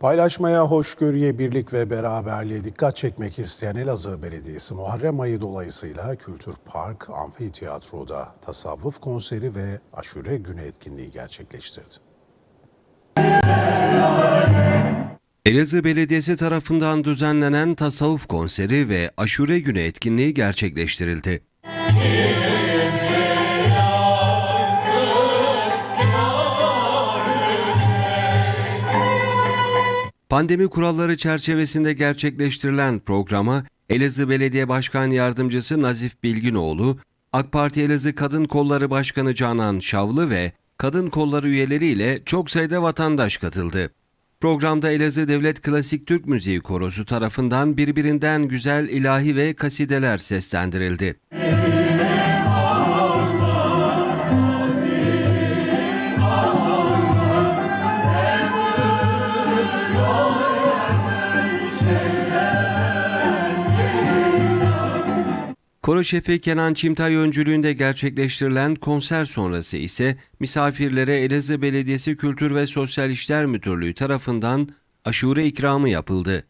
Paylaşmaya, hoşgörüye, birlik ve beraberliğe dikkat çekmek isteyen Elazığ Belediyesi Muharrem ayı dolayısıyla Kültür Park, Amfiteyatro'da tasavvuf konseri ve aşure günü etkinliği gerçekleştirdi. Elazığ Belediyesi tarafından düzenlenen tasavvuf konseri ve aşure günü etkinliği gerçekleştirildi. Pandemi kuralları çerçevesinde gerçekleştirilen programa Elazığ Belediye Başkan Yardımcısı Nazif Bilginoğlu, AK Parti Elazığ Kadın Kolları Başkanı Canan Şavlı ve kadın kolları üyeleriyle çok sayıda vatandaş katıldı. Programda Elazığ Devlet Klasik Türk Müziği Korosu tarafından birbirinden güzel ilahi ve kasideler seslendirildi. Koro şefi Kenan Çimtay öncülüğünde gerçekleştirilen konser sonrası ise misafirlere Elazığ Belediyesi Kültür ve Sosyal İşler Müdürlüğü tarafından aşure ikramı yapıldı.